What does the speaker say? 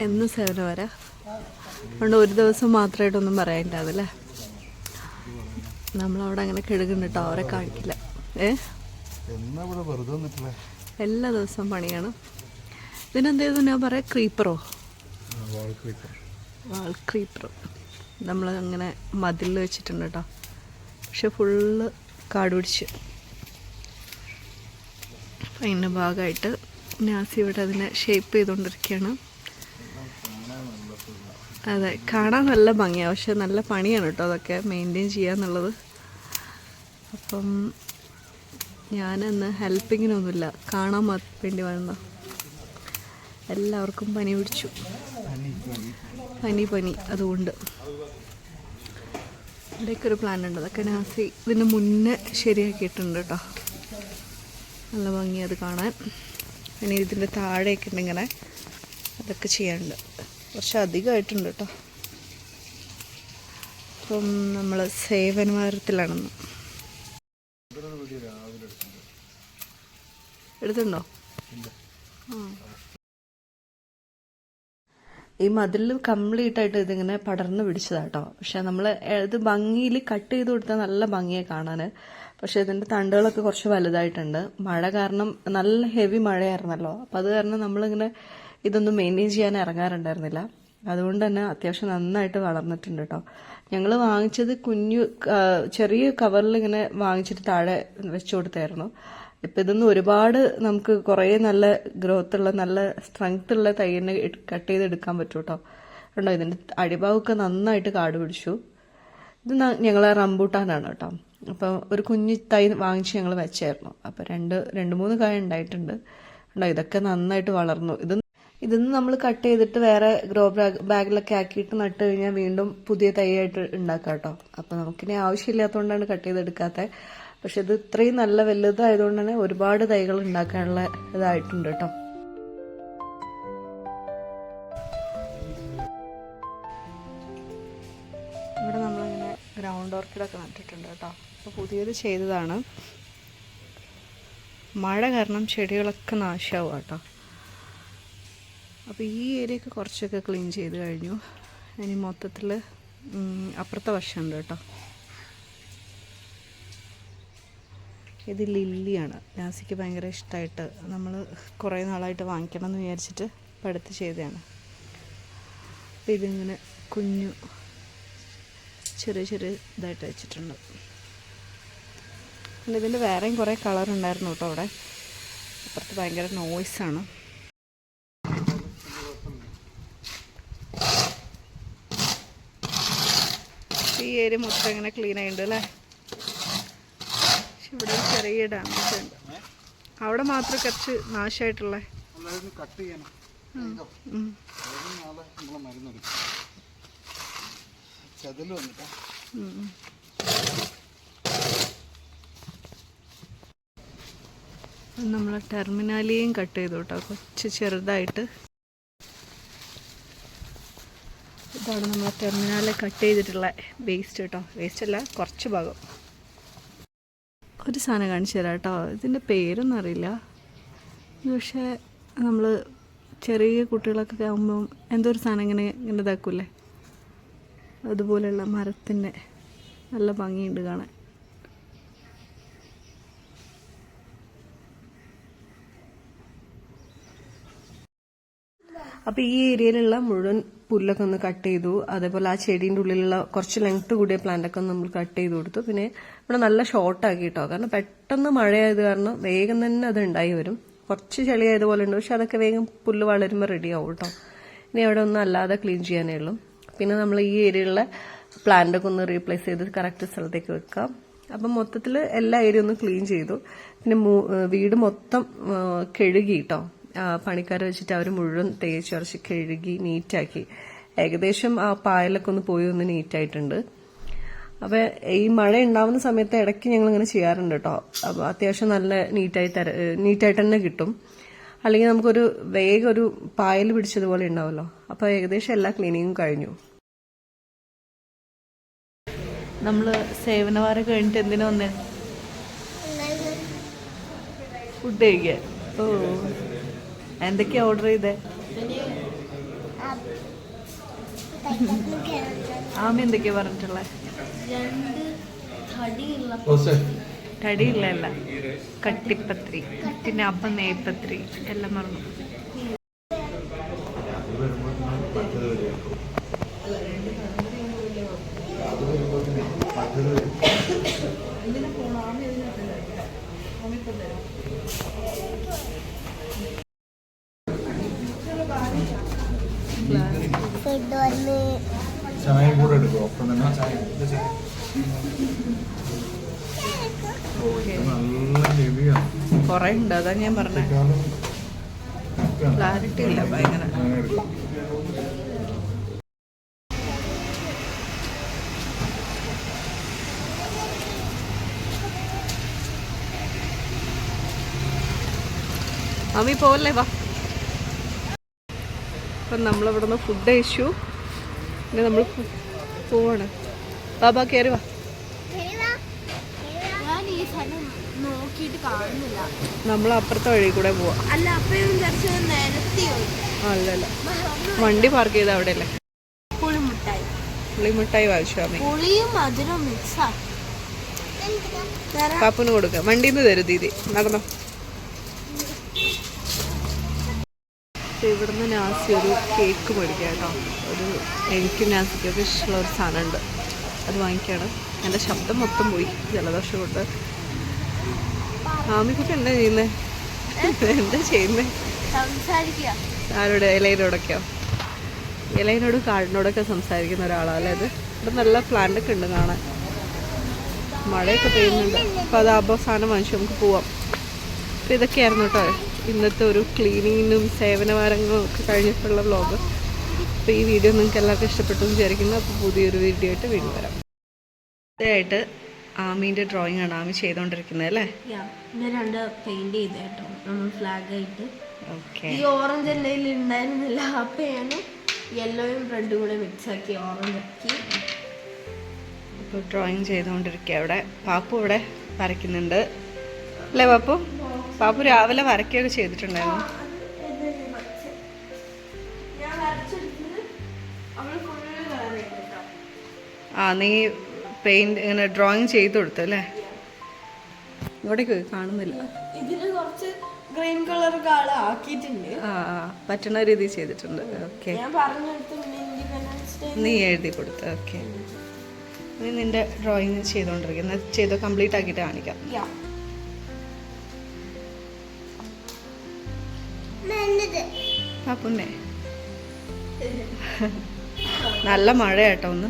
എന്ന് സേവനം വരാ അതുകൊണ്ട് ഒരു ദിവസം മാത്രമായിട്ടൊന്നും പറയാനില്ലാതല്ലേ? നമ്മളവിടെ അങ്ങനെ കെടുക്കുന്നുണ്ട് കേട്ടോ അവരെ കാണിക്കില്ല. ഏ? എല്ലാ ദിവസവും പണിയാണ്. ഇതിനെന്തേതു ഞാൻ പറയാം? ക്രീപ്പറോ വാൾ ക്രീപ്പറോ നമ്മൾ അങ്ങനെ മതിൽ വെച്ചിട്ടുണ്ട് കേട്ടോ. പക്ഷെ ഫുള്ള് കാട് പിടിച്ച്. അതിന്റെ ഭാഗമായിട്ട് നാസി ഇവിടെ അതിനെ ഷേപ്പ് ചെയ്തുകൊണ്ടിരിക്കുകയാണ്. അതെ കാണാൻ നല്ല ഭംഗിയാണ് പക്ഷെ നല്ല പണിയാണ് കേട്ടോ അതൊക്കെ മെയിന്റെയിൻ ചെയ്യാന്നുള്ളത്. അപ്പം ഞാനന്ന് ഹെൽപ്പിങ്ങിനൊന്നുമില്ല കാണാൻ വേണ്ടി വന്ന എല്ലാവർക്കും പനി പിടിച്ചു. പനി പനി. അതുകൊണ്ട്. ഇവിടെയൊക്കെ ഒരു പ്ലാൻ ഉണ്ട്. അതൊക്കെ നാസി ഇതിന് മുന്നേ ശരിയാക്കിയിട്ടുണ്ട് കേട്ടോ. നല്ല ഭംഗി അത് കാണാൻ. പിന്നെ ഇതിന്റെ താഴെയൊക്കെ ഉണ്ടിങ്ങനെ അതൊക്കെ ചെയ്യാനുണ്ട്. കുറച്ച് അധികമായിട്ടുണ്ട് കേട്ടോ അപ്പം നമ്മൾ സേവനവാരത്തിലാണെന്ന്. എടുത്തുണ്ടോ ഈ മതിൽ കംപ്ലീറ്റ് ആയിട്ട് ഇതിങ്ങനെ പടർന്ന് പിടിച്ചതാട്ടോ. പക്ഷെ നമ്മൾ ഇത് ഭംഗിയിൽ കട്ട് ചെയ്ത് കൊടുത്താൽ നല്ല ഭംഗിയെ കാണാൻ പക്ഷെ ഇതിന്റെ തണ്ടുകളൊക്കെ കുറച്ച് വലുതായിട്ടുണ്ട്. മഴ കാരണം നല്ല ഹെവി മഴയായിരുന്നല്ലോ. അപ്പം അത് കാരണം നമ്മളിങ്ങനെ ഇതൊന്നും മെയിന്റെയിൻ ചെയ്യാൻ ഇറങ്ങാറുണ്ടായിരുന്നില്ല. അതുകൊണ്ട് തന്നെ അത്യാവശ്യം നന്നായിട്ട് വളർന്നിട്ടുണ്ട് കേട്ടോ ഞങ്ങൾ വാങ്ങിച്ചത് കുഞ്ഞു ചെറിയ കവറിൽ ഇങ്ങനെ വാങ്ങിച്ചിട്ട് താഴെ വെച്ചു കൊടുത്തായിരുന്നു. ഇപ്പം ഇതൊന്നും ഒരുപാട് നമുക്ക് കുറേ നല്ല ഗ്രോത്ത് ഉള്ള നല്ല സ്ട്രെങ്ത് ഉള്ള തൈനെ കട്ട് ചെയ്ത് എടുക്കാൻ പറ്റും കേട്ടോ ഉണ്ടോ ഇതിന്റെ അടിഭാഗമൊക്കെ നന്നായിട്ട് കാട് പിടിച്ചു. ഇത് ഞങ്ങൾ റംബൂട്ടാനാണ് കേട്ടോ അപ്പോൾ ഒരു കുഞ്ഞു തൈ വാങ്ങിച്ച് ഞങ്ങൾ വെച്ചായിരുന്നു. അപ്പോൾ രണ്ട് രണ്ട് മൂന്ന് കായ ഉണ്ടായിട്ടുണ്ട്. ഉണ്ടോ ഇതൊക്കെ നന്നായിട്ട് വളർന്നു. ഇത് ഇതൊന്നും നമ്മൾ കട്ട് ചെയ്തിട്ട് വേറെ ഗ്രോ ബാഗ് ബാഗിലൊക്കെ ആക്കിയിട്ട് നട്ട് കഴിഞ്ഞാൽ വീണ്ടും പുതിയ തൈയായിട്ട് ഉണ്ടാക്കാം കേട്ടോ അപ്പോൾ നമുക്കിനി ആവശ്യമില്ലാത്തതുകൊണ്ടാണ് കട്ട് ചെയ്തെടുക്കാത്തത് പക്ഷെ ഇത് ഇത്രയും നല്ല വലുതായതുകൊണ്ട് തന്നെ ഒരുപാട് തൈകൾ ഉണ്ടാക്കാനുള്ള ഇതായിട്ടുണ്ട് കേട്ടോ ഇവിടെ നമ്മളിങ്ങനെ ഗ്രൗണ്ട് ഓർക്കിഡൊക്കെ നട്ടിട്ടുണ്ട് കേട്ടോ അപ്പോൾ പുതിയത് ചെയ്തതാണ്. മഴ കാരണം ചെടികളൊക്കെ നാശമാവും കേട്ടോ അപ്പോൾ ഈ ഏരിയയൊക്കെ കുറച്ചൊക്കെ ക്ലീൻ ചെയ്ത് കഴിഞ്ഞു. ഇനി മൊത്തത്തിൽ അപ്പുറത്തെ വശമുണ്ട് കേട്ടോ. ഇത് ലില്ലിയാണ്. നാസിക്ക് ഭയങ്കര ഇഷ്ടമായിട്ട് നമ്മൾ കുറേ നാളായിട്ട് വാങ്ങിക്കണം എന്ന് വിചാരിച്ചിട്ട് പഠിത്ത് ചെയ്തതാണ്. അപ്പോൾ ഇതിങ്ങനെ കുഞ്ഞു ചെറിയ ചെറിയ ഇതായിട്ട് വെച്ചിട്ടുണ്ട്. ഇതിന്റെ വേറെയും കുറേ കളർ ഉണ്ടായിരുന്നു കേട്ടോ അവിടെ. അപ്പുറത്ത് ഭയങ്കര നോയ്സാണ് ഈ ഏരിയ മൊത്തം ഇങ്ങനെ ക്ലീൻ ആയിട്ടുണ്ട് അല്ലേ? പക്ഷെ ഇവിടെ ചെറിയ ഡാമേജ് ഉണ്ട്. അവിടെ മാത്രം കുറച്ച് നാശമായിട്ടുള്ള. നമ്മൾ ടെർമിനാലിയും കട്ട് ചെയ്തു കേട്ടോ. കുറച്ച് ചെറുതായിട്ട്. ഇതാണ് നമ്മൾ ടെർമിനാലിൽ കട്ട് ചെയ്തിട്ടുള്ള വേസ്റ്റ് കേട്ടോ വേസ്റ്റ് അല്ല കുറച്ച് ഭാഗം. ഒരു സാധനം കാണിച്ചു തരാം കേട്ടോ. ഇതിന്റെ പേരൊന്നും അറിയില്ല. പക്ഷേ നമ്മൾ ചെറിയ കുട്ടികളൊക്കെ ആകുമ്പം എന്തോ ഒരു സാധനം ഇങ്ങനെ ഇങ്ങനെ ഇതാക്കൂലേ അതുപോലെയുള്ള മരത്തിന്റെ നല്ല ഭംഗിയുണ്ട് കാണാൻ. അപ്പോൾ ഈ ഏരിയയിലുള്ള മുഴുവൻ പുല്ലൊക്കെ ഒന്ന് കട്ട് ചെയ്തു. അതേപോലെ ആ ചെടീന്റെ ഉള്ളിലുള്ള കുറച്ച് ലെങ്ത് കൂടിയ പ്ലാന്റൊക്കെ ഒന്ന് നമ്മൾ കട്ട് ചെയ്ത് കൊടുത്തു. പിന്നെ ഇവിടെ നല്ല ഷോർട്ടാക്കി കേട്ടോ കാരണം പെട്ടെന്ന് മഴയായത് കാരണം വേഗം തന്നെ അത് ഉണ്ടായി വരും. കുറച്ച് ചെളിയായതുപോലെ ഉണ്ട്. പക്ഷെ അതൊക്കെ വേഗം പുല്ല് വളരുമ്പോൾ റെഡി ആവും കേട്ടോ ഇനി അവിടെ ഒന്നും അല്ലാതെ ക്ലീൻ ചെയ്യാനേ ഉള്ളൂ. പിന്നെ നമ്മൾ ഈ ഏരിയയിലുള്ള പ്ലാന്റൊക്കെ ഒന്ന് റീപ്ലേസ് ചെയ്ത് കറക്റ്റ് സ്ഥലത്തേക്ക് വെക്കാം. അപ്പം മൊത്തത്തിൽ എല്ലാ ഏരിയ ഒന്ന് ക്ലീൻ ചെയ്തു. പിന്നെ വീട് മൊത്തം കഴുകി കേട്ടോ പണിക്കാരെ വെച്ചിട്ട് അവർ മുഴുവൻ തേച്ച് ഉറച്ച് കഴുകി നീറ്റാക്കി. ഏകദേശം ആ പായലൊക്കെ ഒന്ന് പോയി ഒന്ന് നീറ്റായിട്ടുണ്ട്. അപ്പൊ ഈ മഴ ഉണ്ടാവുന്ന സമയത്ത് ഇടയ്ക്ക് ഞങ്ങൾ ഇങ്ങനെ ചെയ്യാറുണ്ട് കേട്ടോ അപ്പൊ അത്യാവശ്യം നല്ല നീറ്റായി തര നീറ്റായിട്ട് തന്നെ കിട്ടും. അല്ലെങ്കിൽ നമുക്കൊരു വേഗം ഒരു പായൽ പിടിച്ചതുപോലെ ഉണ്ടാവുമല്ലോ അപ്പൊ ഏകദേശം എല്ലാ ക്ലീനിങ്ങും കഴിഞ്ഞു. നമ്മൾ സേവനവാരം കഴിഞ്ഞിട്ട് എന്തിനാ വന്നേ? ഫുഡ് കഴിക്കാൻ. ഓ. എന്തൊക്കെയാ ഓർഡർ ചെയ്തേ? ആമി എന്തൊക്കെയാ പറഞ്ഞിട്ടുള്ളത് രണ്ട് തടിയുള്ള തടിയില്ല അല്ല കട്ടിപ്പത്രി. പിന്നെ അപ്പം നെയ്പത്രി. എല്ലാം പറഞ്ഞു ചായ കൂടെ എടുക്കും ഒപ്പം തന്നെ ചായ? കുറേ ഉണ്ട് അതാ ഞാൻ പറഞ്ഞത് ക്ലാരിറ്റി ഇല്ല ഭയങ്കര. അമ്മി പോവല്ലേ വാ. അപ്പം നമ്മളിവിടുന്ന് ഫുഡ് കഴിച്ചു. പിന്നെ നമ്മൾ പോവാണ്. ബാബാ കയറി വാ. നമ്മൾ അപ്പുറത്തെ വഴി കൂടെ പോവാ. അല്ലല്ല വണ്ടി പാർക്ക് ചെയ്ത അവിടെ അല്ലേ പുളിമുട്ടായി അമ്മി പുളിയും മധുരവും മിക്സാ പാപ്പുന് കൊടുക്കാം. നിന്ന് തരും ദീദി. നടന്നോ. ഇവിടുന്ന് നാസി ഒരു കേക്ക് മേടിക്കാം കേട്ടോ. ഒരു എനിക്ക് നാസിക്കൊക്കെ ഇഷ്ടമുള്ള ഒരു സാധനമുണ്ട്. അത് വാങ്ങിക്കാണ്. എന്റെ ശബ്ദം മൊത്തം പോയി ജലദോഷം കൊണ്ട്. ആമിക്കൊക്കെ എന്താ ചെയ്യുന്നത് എന്താ ചെയ്യുന്നത് ആരോട്? ഇലയിനോടൊക്കെയോ? ഇലയിനോടും കാടിനോടൊക്കെ സംസാരിക്കുന്ന ഒരാളാണ് അല്ലേ അത് ഇവിടെ നല്ല പ്ലാന്റ് ഒക്കെ ഉണ്ട് കാണാൻ. മഴയൊക്കെ പെയ്യുന്നുണ്ട്. അപ്പോൾ അത് അവസാനം വാങ്ങിച്ചു നമുക്ക് പോവാം. അപ്പോൾ ഇതൊക്കെയായിരുന്നു കേട്ടോ. ഇന്നത്തെ ഒരു ക്ലീനിങ്ങിനും സേവനവാരങ്ങളും ഒക്കെ കഴിഞ്ഞിട്ടുള്ള വ്ലോഗ് അപ്പോൾ ഈ വീഡിയോ നിങ്ങൾക്ക് എല്ലാവർക്കും ഇഷ്ടപ്പെട്ടു എന്ന് വിചാരിക്കുന്നു. അപ്പോൾ പുതിയൊരു വീഡിയോ ആയിട്ട് വീണ്ടും വരാം. ആദ്യമായിട്ട് ആമീന്റെ ഡ്രോയിങ് ആണ് ആമി ചെയ്തുകൊണ്ടിരിക്കുന്നത് അല്ലേ? രണ്ട് പെയിന്റ് ചെയ്ത് കേട്ടോ നമ്മൾ ഫ്ലാഗ് ആയിട്ട്. ഈ ഓറഞ്ച് കയ്യിൽ ഉണ്ടായിരുന്നില്ല അപ്പൊ ഞാൻ യെല്ലോയും റെഡും കൂടെ മിക്സ് ആക്കി ഓറഞ്ച് ആക്കി. ഇപ്പോൾ ഡ്രോയിങ് ചെയ്തുകൊണ്ടിരിക്കുക അവിടെ. പാപ്പു ഇവിടെ വരയ്ക്കുന്നുണ്ട്. അല്ലേ പാപ്പു? പാപ്പു രാവിലെ വരയ്ക്കുകയൊക്കെ ചെയ്തിട്ടുണ്ടായിരുന്നു. ആ നീ പെയിന്റ് ഇങ്ങനെ ഡ്രോയിങ് ചെയ്ത് കൊടുത്തു അല്ലേ? ഇങ്ങോട്ടേക്ക് കാണുന്നില്ല. ഗ്രീൻ കളർ ആക്കിയിട്ടുണ്ട്. ആ പറ്റുന്ന രീതി ചെയ്തിട്ടുണ്ട്. ഓക്കെ നീ എഴുതി കൊടുത്തു ഓക്കെ നീ നിന്റെ ഡ്രോയിങ് ചെയ്തുകൊണ്ടിരിക്കുന്നത് ചെയ്ത് കംപ്ലീറ്റ് ആക്കിയിട്ട് കാണിക്കാം. യാ പാപ്പുന്നെ നല്ല മഴ കേട്ടോ ഒന്ന്.